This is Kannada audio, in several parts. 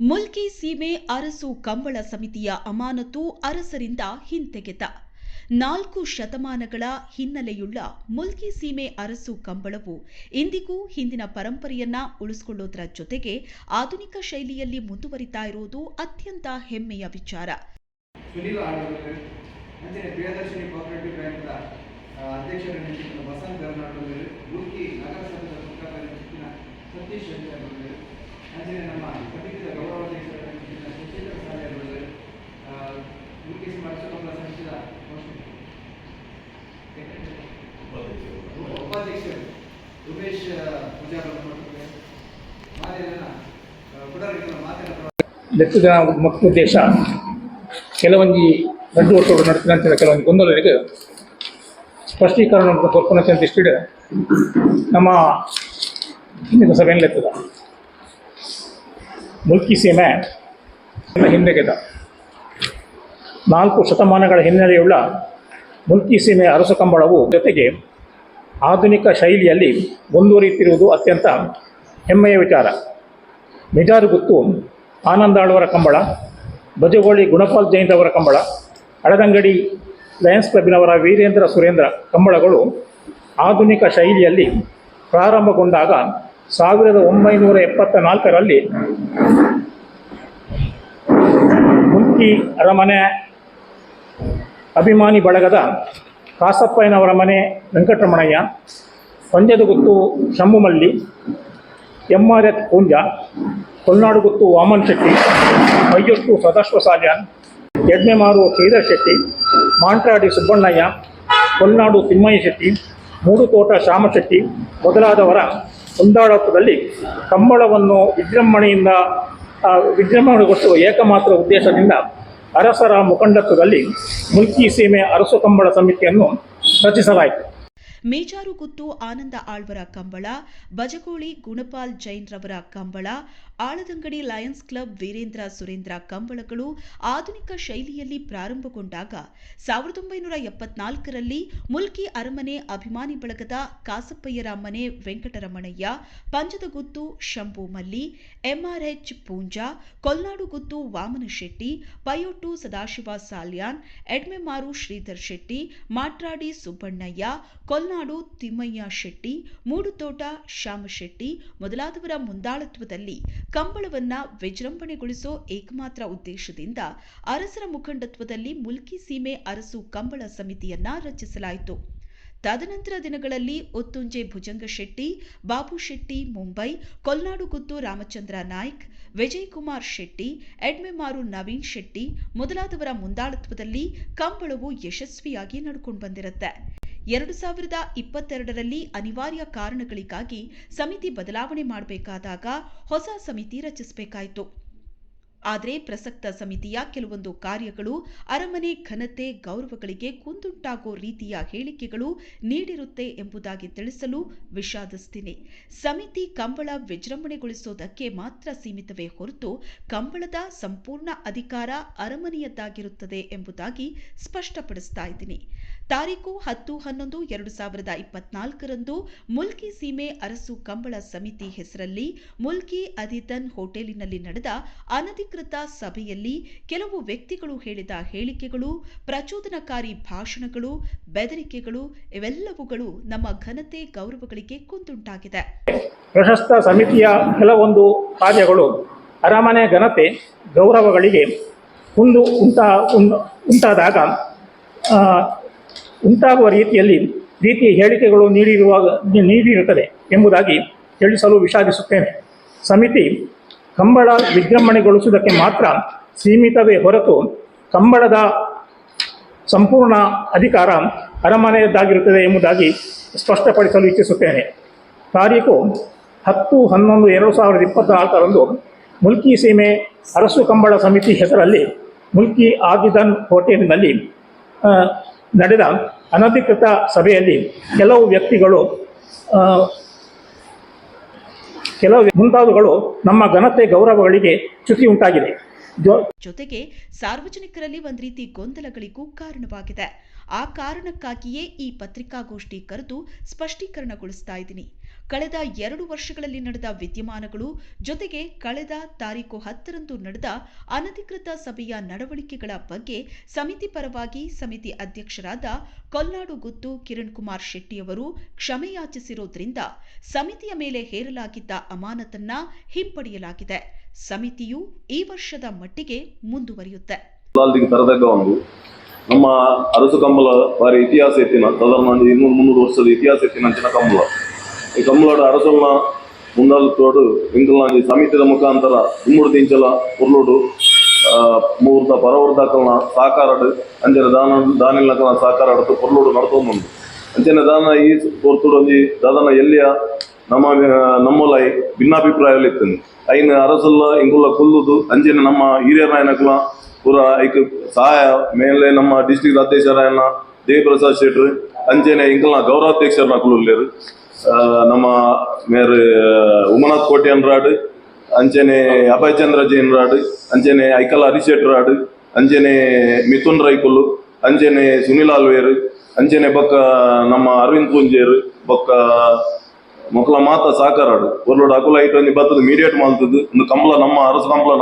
ಮುಲ್ಕಿ ಸೀಮೆ ಅರಸು ಕಂಬಳ ಸಮಿತಿಯ ಅಮಾನತು ಅರಸರಿಂದ ಹಿಂತೆಗೆತ. ನಾಲ್ಕು ಶತಮಾನಗಳ ಹಿನ್ನೆಲೆಯುಳ್ಳ ಮುಲ್ಕಿ ಸೀಮೆ ಅರಸು ಕಂಬಳವು ಇಂದಿಗೂ ಹಿಂದಿನ ಪರಂಪರೆಯನ್ನ ಉಳಿಸಿಕೊಳ್ಳೋದ್ರ ಜೊತೆಗೆ ಆಧುನಿಕ ಶೈಲಿಯಲ್ಲಿ ಮುಂದುವರಿತಾ ಇರುವುದು ಅತ್ಯಂತ ಹೆಮ್ಮೆಯ ವಿಚಾರ. ಸುನೀಲ್ ಲೆಕ್ಕದ ಮುಖ್ಯ ಉದ್ದೇಶ ಕೆಲವೊಂದು ರಡ್ಡು ಒಟ್ಟು ನಡೆಸಿದಂಥ ಕೆಲವೊಂದು ಗೊಂದಲಗಳಿಗೆ ಸ್ಪಷ್ಟೀಕರಣ ತೋರ್ಪಣೆ ಅಂತ ಇಷ್ಟಿಡೆ ನಮ್ಮ ಹಿಂದಿನ ಸಭೆಯಲ್ಲಿ ಲೆಕ್ಕದ? ಮುಲ್ಕಿ ಸೀಮೆ ಹಿಂದೆಗೆದ ನಾಲ್ಕು ಶತಮಾನಗಳ ಹಿನ್ನೆಲೆಯುಳ್ಳ ಮುಲ್ಕಿ ಸೀಮೆ ಅರಸು ಕಂಬಳವು ಜೊತೆಗೆ ಆಧುನಿಕ ಶೈಲಿಯಲ್ಲಿ ಮುಂದುವರಿಯುತ್ತಿರುವುದು ಅತ್ಯಂತ ಹೆಮ್ಮೆಯ ವಿಚಾರ. ನಿಜಾರು ಗೊತ್ತು. ಆನಂದಾಳ್ವರ ಕಂಬಳ, ಬಜಗೋಳಿ ಗುಣಪಾಲ್ ಜೈನ್ ಅವರ ಕಂಬಳ ಹಳದಂಗಡಿ ಲಯನ್ಸ್ ಕ್ಲಬ್ನವರ ವೀರೇಂದ್ರ ಸುರೇಂದ್ರ ಕಂಬಳಗಳು ಆಧುನಿಕ ಶೈಲಿಯಲ್ಲಿ ಪ್ರಾರಂಭಗೊಂಡಾಗ ಸಾವಿರದ ಒಂಬೈನೂರ ಎಪ್ಪತ್ತ ನಾಲ್ಕರಲ್ಲಿ ಮುಲ್ಕಿ ಅರಮನೆ ಅಭಿಮಾನಿ ಬಳಗದ ಕಾಸಪ್ಪಯ್ಯನವರ ಮನೆ Venkataramanaiah Panjadaguttu Shambhumalli M R H Poonja Holnaduguttu Vaman Shetty, Maiyottu Sadashiva Salian Edmemaru Shridhar Shetty, Mantradi Subbannaiah Holnadu Thimmaiah Shetty Mudutota Shyamashetty ಮೊದಲಾದವರ ಹೊಂದಾಡತ್ವದಲ್ಲಿ ಕಂಬಳವನ್ನು ವಿಜೃಂಭಣೆಯಿಂದ ವಿಜೃಂಭಣೆಗೊಳಿಸುವ ಏಕಮಾತ್ರ ಉದ್ದೇಶದಿಂದ ಅರಸರ ಮುಖಂಡತ್ವದಲ್ಲಿ ಮುಲ್ಕಿ ಸೀಮೆ ಅರಸು ಕಂಬಳ ಸಮಿತಿಯನ್ನು ರಚಿಸಲಾಯಿತು. ಮೇಜಾರುಗುತ್ತು ಆನಂದ ಆಳ್ವರ ಕಂಬಳ ಬಜಗೋಳಿ ಗುಣಪಾಲ್ ಜೈನ್ರವರ ಕಂಬಳ ಆಳದಂಗಡಿ ಲಯನ್ಸ್ ಕ್ಲಬ್ ವೀರೇಂದ್ರ ಸುರೇಂದ್ರ ಕಂಬಳಗಳು ಆಧುನಿಕ ಶೈಲಿಯಲ್ಲಿ ಪ್ರಾರಂಭಗೊಂಡಾಗ ಸಾವಿರದ ಒಂಬೈನೂರ ಎಪ್ಪತ್ನಾಲ್ಕರಲ್ಲಿ ಮುಲ್ಕಿ ಅರಮನೆ ಅಭಿಮಾನಿ ಬಳಗದ ಕಾಸಪ್ಪಯ್ಯರ ಮನೆ ವೆಂಕಟರಮಣಯ್ಯ, ಪಂಜದಗುತ್ತು ಶಂಭು ಮಲ್ಲಿ, ಎಂಆರ್ಎಚ್ ಪೂಂಜಾ, ಕೊಲ್ನಾಡು ಗುತ್ತು ವಾಮನ ಶೆಟ್ಟಿ ಪೈಯೊಟ್ಟು ಸದಾಶಿವ ಸಾಲ್ಯಾನ್, ಎಡ್ಮೆಮಾರು ಶ್ರೀಧರ್ ಶೆಟ್ಟಿ, ಮಾಟ್ರಾಡಿ ಸುಬ್ಬಣ್ಣಯ್ಯ, ಕೊಲ್ನಾಡು ತಿಮ್ಮಯ್ಯ ಶೆಟ್ಟಿ, ಮೂಡುತೋಟ ಶ್ಯಾಮಶೆಟ್ಟಿ ಮೊದಲಾದವರ ಮುಂದಾಳತ್ವದಲ್ಲಿ ಕಂಬಳವನ್ನ ವಿಜೃಂಭಣೆಗೊಳಿಸೋ ಏಕಮಾತ್ರ ಉದ್ದೇಶದಿಂದ ಅರಸರ ಮುಖಂಡತ್ವದಲ್ಲಿ ಮುಲ್ಕಿ ಸೀಮೆ ಅರಸು ಕಂಬಳ ಸಮಿತಿಯನ್ನ ರಚಿಸಲಾಯಿತು. ತದನಂತರ ದಿನಗಳಲ್ಲಿ ಒತ್ತುಂಜೆ ಭುಜಂಗ ಶೆಟ್ಟಿ, ಬಾಬು ಶೆಟ್ಟಿ, ಮುಂಬೈ, ಕೊಲ್ನಾಡು ಗುತ್ತು ರಾಮಚಂದ್ರ ನಾಯ್ಕ್, ವಿಜಯ್ ಕುಮಾರ್ ಶೆಟ್ಟಿ ಎಡ್ಮೆಮಾರು ನವೀನ್ ಶೆಟ್ಟಿ ಮೊದಲಾದವರ ಮುಂದಾಳತ್ವದಲ್ಲಿ ಕಂಬಳವು ಯಶಸ್ವಿಯಾಗಿ ನಡ್ಕೊಂಡು ಬಂದಿರುತ್ತೆ ಎರಡು ಸಾವಿರದ ಇಪ್ಪತ್ತೆರಡರಲ್ಲಿ ಅನಿವಾರ್ಯ ಕಾರಣಗಳಿಗಾಗಿ ಸಮಿತಿ ಬದಲಾವಣೆ ಮಾಡಬೇಕಾದಾಗ ಹೊಸ ಸಮಿತಿ ರಚಿಸಬೇಕಾಯಿತು. ಆದರೆ ಪ್ರಸಕ್ತ ಸಮಿತಿಯ ಕೆಲವೊಂದು ಕಾರ್ಯಗಳು ಅರಮನೆ ಘನತೆ ಗೌರವಗಳಿಗೆ ಕುಂದುಂಟಾಗೋ ರೀತಿಯ ಹೇಳಿಕೆಗಳು ನೀಡಿರುತ್ತೆ ಎಂಬುದಾಗಿ ತಿಳಿಸಲು ವಿಷಾದಿಸ್ತೀನಿ ಸಮಿತಿ ಕಂಬಳ ವಿಜೃಂಭಣೆಗೊಳಿಸೋದಕ್ಕೆ ಮಾತ್ರ ಸೀಮಿತವೇ ಹೊರತು ಕಂಬಳದ ಸಂಪೂರ್ಣ ಅಧಿಕಾರ ಅರಮನೆಯದ್ದಾಗಿರುತ್ತದೆ ಎಂಬುದಾಗಿ ಸ್ಪಷ್ಟಪಡಿಸ್ತಾ ಇದ್ದೀನಿ. ತಾರೀಕು ಹತ್ತು ಹನ್ನೊಂದು ಎರಡು ಸಾವಿರದ ಇಪ್ಪತ್ನಾಲ್ಕರಂದು ಮುಲ್ಕಿ ಸೀಮೆ ಅರಸು ಕಂಬಳ ಸಮಿತಿ ಹೆಸರಲ್ಲಿ ಮುಲ್ಕಿ ಅಧಿತನ್ ಹೋಟೆಲಿನಲ್ಲಿ ನಡೆದ ಅನಧಿಕೃತ ಸಭೆಯಲ್ಲಿ ಕೆಲವು ವ್ಯಕ್ತಿಗಳು ಹೇಳಿದ ಹೇಳಿಕೆಗಳು, ಪ್ರಚೋದನಕಾರಿ ಭಾಷಣಗಳು, ಬೆದರಿಕೆಗಳು, ಇವೆಲ್ಲವುಗಳು ನಮ್ಮ ಘನತೆ ಗೌರವಗಳಿಗೆ ಕುಂದುಂಟಾಗಿದೆ. ಪ್ರಶಸ್ತ ಸಮಿತಿಯ ಕೆಲವೊಂದು ಕಾರ್ಯಗಳು ಅರಮನೆ ಘನತೆ ಗೌರವಗಳಿಗೆ ಕುಂದು ಉಂಟಾ ಉಂಟಾದಾಗ ಉಂಟಾಗುವ ರೀತಿಯಲ್ಲಿ ರೀತಿಯ ಹೇಳಿಕೆಗಳು ನೀಡಿರುವಾಗ ನೀಡಿರುತ್ತದೆ ಎಂಬುದಾಗಿ ತಿಳಿಸಲು ವಿಷಾದಿಸುತ್ತೇನೆ. ಸಮಿತಿ ಕಂಬಳ ವಿಜೃಂಭಣೆಗೊಳಿಸುವುದಕ್ಕೆ ಮಾತ್ರ ಸೀಮಿತವೇ ಹೊರತು ಕಂಬಳದ ಸಂಪೂರ್ಣ ಅಧಿಕಾರ ಅರಮನೆಯದ್ದಾಗಿರುತ್ತದೆ ಎಂಬುದಾಗಿ ಸ್ಪಷ್ಟಪಡಿಸಲು ಇಚ್ಛಿಸುತ್ತೇನೆ. ತಾರೀಕು ಹತ್ತು ಹನ್ನೊಂದು ಎರಡು ಸಾವಿರದ ಇಪ್ಪತ್ತ್ನಾಲ್ಕರಂದು ಮುಲ್ಕಿ ಸೀಮೆ ಅರಸು ಕಂಬಳ ಸಮಿತಿ ಹೆಸರಲ್ಲಿ ಮುಲ್ಕಿ ಆಗಿದನ್ ಹೋಟೆಲ್ನಲ್ಲಿ ನಡೆದ ಅನಧಿಕೃತ ಸಭೆಯಲ್ಲಿ ಕೆಲವು ವ್ಯಕ್ತಿಗಳು ಕೆಲವು ಮುಂತಾದವುಗಳು ನಮ್ಮ ಘನತೆ ಗೌರವಗಳಿಗೆ ಚ್ಯುತಿ ಉಂಟಾಗಿದೆ. ಜೊತೆಗೆ ಸಾರ್ವಜನಿಕರಲ್ಲಿ ಒಂದ್ ರೀತಿ ಗೊಂದಲಗಳಿಗೂ ಕಾರಣವಾಗಿದೆ. ಆ ಕಾರಣಕ್ಕಾಗಿಯೇ ಈ ಪತ್ರಿಕಾಗೋಷ್ಠಿ ಕರೆದು ಸ್ಪಷ್ಟೀಕರಣಗೊಳಿಸ್ತಾ ಇದ್ದೀನಿ. ಕಳೆದ ಎರಡು ವರ್ಷಗಳಲ್ಲಿ ನಡೆದ ವಿದ್ಯಮಾನಗಳು ಜೊತೆಗೆ ಕಳೆದ ತಾರೀಕು ಹತ್ತರಂದು ನಡೆದ ಅನಧಿಕೃತ ಸಭೆಯ ನಡವಳಿಕೆಗಳ ಬಗ್ಗೆ ಸಮಿತಿ ಪರವಾಗಿ ಸಮಿತಿ ಅಧ್ಯಕ್ಷರಾದ ಕೊಲ್ನಾಡು ಗುತ್ತು ಕಿರಣ್ ಕುಮಾರ್ ಶೆಟ್ಟಿಯವರು ಕ್ಷಮೆಯಾಚಿಸಿರುವುದರಿಂದ ಸಮಿತಿಯ ಮೇಲೆ ಹೇರಲಾಗಿದ್ದ ಅಮಾನತನ್ನ ಹಿಂಪಡೆಯಲಾಗಿದೆ. ಸಮಿತಿಯು ಈ ವರ್ಷದ ಮಟ್ಟಿಗೆ ಮುಂದುವರಿಯುತ್ತೆ. ನಮ್ಮ ಅರಸು ಕಂಬಲ ಬಾರಿ ಇತಿಹಾಸ ಎತ್ತಿನ, ಸಾಧಾರಣ ಇನ್ನೂರು ಮುನ್ನೂರು ವರ್ಷದ ಇತಿಹಾಸ ಎತ್ತಿನ ಕಂಬಳ. ಈ ಕಂಬಳದ ಅರಸಲ್ನ ಮುಂದಾಲತೋಡು ಈ ಸಮಿತಿದ ಮುಖಾಂತರ ಇಮ್ಮೂರು ದಿಂಚಲ ಉರ್ಲೋಡು ಮೂರ್ದ ಪರವರ್ದಾಕಲ್ನ ಸಾಕಾರಡು, ಅಂಜನ ದಾನ ದಾನಿಲ್ನಕಲ್ನ ಸಾಕಾರ ಅಡತು ಪುರ್ಲೋಡು ಅಂಚನೆ ದಾನ ಈ ಪೊರ್ತುಡು ಒಂಜಿ ದಾದನ ಎಲ್ಲಿಯ ನಮ್ಮ ನಮ್ಮಲೈ ಭಿನ್ನಾಭಿಪ್ರಾಯಲಿತ್ತು ಐನ ಅರಸಲ್ಲ ಇಂಗುಲ್ಲ ಕುಲ್ಲುದು ಅಂಚನೆ ನಮ್ಮ ಹಿರಿಯರ ನಾಯಕಲ ಪೂರ ಐಕ್ ಸಹಾಯ ಮೇಲೆ ನಮ್ಮ ಡಿಸ್ಟ್ರಿಕ್ಟ್ ಅಧ್ಯಕ್ಷರಾಯನ ದೇವಿಪ್ರಸಾದ್ ಶೆಟ್ರು ಅಂಚನೆ ಇಂಕಲ್ನ ಗೌರವಾಧ್ಯಕ್ಷರನ್ನ ಕುಲ್ಲುಲ್ಲೇರು ನಮ್ಮ ಮೇರ್, ಉಮನಾಥ್ ಕೋಟೆ ರಾಡ್ ಅಂಚೆನೆ ಅಭಯ್ ಚಂದ್ರ ಜೈನ್ ರಾಡ್ ಅಂಚೆನೆ ಐಕಲ್ ಹರಿಶೆಟ್ ರಾಡ್ ಅಂಚೆನೆ ಮಿಥುನ್ ರೈಕುಲು ಅಂಚೆನೆ ಸುನಿಲ್ ಆಲ್ವೇರ್ ಅಂಚೆನೆ ಬೊಕ್ಕ ನಮ್ಮ ಅರವಿಂದ್ ಪೂಂಜೇರು, ಬೊಕ್ಕ ಮೊಕ್ಕಲ ಮಾತ ಸಾಕಾರಾಡು ಪೊರ್ಲುಡು ಅಕುಲ ಐಟ್ ಒಂಜಿ ಬತ್ತದ ಮೀಡಿಯೇಟ್ ಮಾಲ್ತದ್ದು ಒಂದು ಕಂಬಲ ನಮ್ಮ ಅರಸು ಕಂಬಳ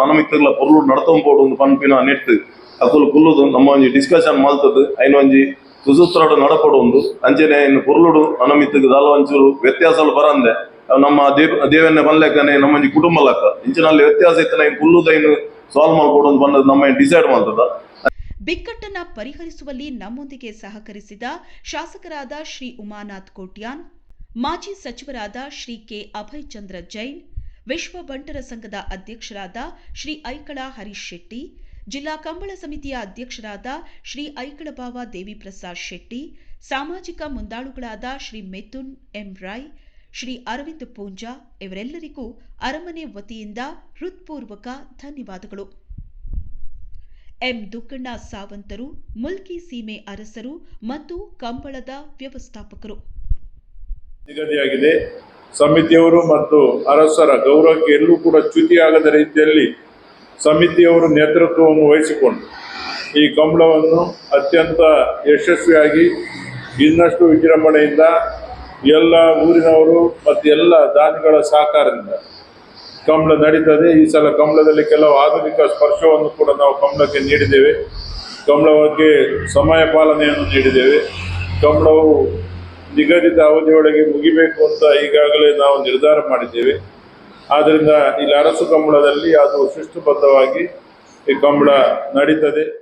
ಪೊರ್ಲೋಡ್ ಪೊರ್ಲುಡು ಪೋಡು ಒಂದು ಪನ್ಪಿನ ನೆಟ್ ಅಕುಲು ಕುಲ್ಲುದು, ನಮ್ಮ ಒಂಜಿ ಡಿಸ್ಕಷನ್ ಮಾಲ್ತದ್ದು ಐನ ಒಂಜಿ ಅಂಚೆನೆ ಇನ್ನು ಪುರುಳುಡು ನನಮಿತ್ತಗ ದಾಲ ಒಂಚೂರು ವ್ಯತ್ಯಾಸಲು ಬರಂದೆ. ನಮ್ಮ ದೇವ್ ದೇವನ ಬಂದ್ಲೆಕ್ಕನೆ ನಮ್ಮ ಕುಟುಂಬ ಲೆಕ್ಕ. ಇಂಚಿನಲ್ಲಿ ವ್ಯತ್ಯಾಸ ಇತ್ತನ, ಇನ್ನು ಸಾಲ್ವ್ ಮಾಡ್ಕೊಡೋದು ಬಂದದ್ದು ನಮ್ಮ ಡಿಸೈಡ್ ಮಾಡ್ತದ. ಬಿಕ್ಕಟ್ಟನ್ನ ಪರಿಹರಿಸುವಲ್ಲಿ ನಮ್ಮೊಂದಿಗೆ ಸಹಕರಿಸಿದ ಶಾಸಕರಾದ ಶ್ರೀ ಉಮಾನಾಥ್ ಕೋಟ್ಯಾನ್, ಮಾಜಿ ಸಚಿವರಾದ ಶ್ರೀ ಕೆ ಅಭಯ್ ಚಂದ್ರ ಜೈನ್, ವಿಶ್ವ ಬಂಟರ ಸಂಘದ ಅಧ್ಯಕ್ಷರಾದ ಶ್ರೀ ಐಕಳ ಹರೀಶ್ ಶೆಟ್ಟಿ ಜಿಲ್ಲಾ ಕಂಬಳ ಸಮಿತಿಯ ಅಧ್ಯಕ್ಷರಾದ ಶ್ರೀ ಐಕಳಬಾವ ದೇವಿಪ್ರಸಾದ್ ಶೆಟ್ಟಿ, ಸಾಮಾಜಿಕ ಮುಂದಾಳುಗಳಾದ ಶ್ರೀ ಮೆಥುನ್ ಎಂ ರಾಯ್, ಶ್ರೀ ಅರವಿಂದ್ ಪೂಂಜಾ ಇವರೆಲ್ಲರಿಗೂ ಅರಮನೆ ವತಿಯಿಂದ ಹೃತ್ಪೂರ್ವಕ ಧನ್ಯವಾದಗಳು. ಎಂ ದುಕ್ಕಣ್ಣ ಸಾವಂತರು, ಮುಲ್ಕಿ ಸೀಮೆ ಅರಸರು ಮತ್ತು ಕಂಬಳದ ವ್ಯವಸ್ಥಾಪಕರು. ನಿಗದಿಯಾಗಿದೆ. ಸಮಿತಿಯವರು ಮತ್ತು ಅರಸರ ಗೌರವಕ್ಕೆ ಎಲ್ಲೂ ಕೂಡ ಚ್ಯುತಿಯಾಗದ ರೀತಿಯಲ್ಲಿ ಸಮಿತಿಯವರು ನೇತೃತ್ವವನ್ನು ವಹಿಸಿಕೊಂಡು ಈ ಕಂಬಳವನ್ನು ಅತ್ಯಂತ ಯಶಸ್ವಿಯಾಗಿ ಇನ್ನಷ್ಟು ವಿಜೃಂಭಣೆಯಿಂದ ಎಲ್ಲ ಊರಿನವರು ಮತ್ತು ಎಲ್ಲ ದಾನಿಗಳ ಸಹಕಾರದಿಂದ ಕಂಬಳ ನಡೀತದೆ. ಈ ಸಲ ಕಂಬಳದಲ್ಲಿ ಕೆಲವು ಆಧುನಿಕ ಸ್ಪರ್ಶವನ್ನು ಕೂಡ ನಾವು ಕಂಬಳಕ್ಕೆ ನೀಡಿದ್ದೇವೆ. ಕಂಬಳಕ್ಕೆ ಸಮಯ ಪಾಲನೆಯನ್ನು ನೀಡಿದ್ದೇವೆ. ಕಂಬಳವು ನಿಗದಿತ ಅವಧಿಯೊಳಗೆ ಮುಗಿಬೇಕು ಅಂತ ಈಗಾಗಲೇ ನಾವು ನಿರ್ಧಾರ ಮಾಡಿದ್ದೇವೆ. ಆದ್ದರಿಂದ ಇಲ್ಲಿ ಅರಸು ಕಂಬಳದಲ್ಲಿ ಅದು ಶಿಸ್ತುಬದ್ಧವಾಗಿ ಈ ಕಂಬಳ ನಡೀತದೆ.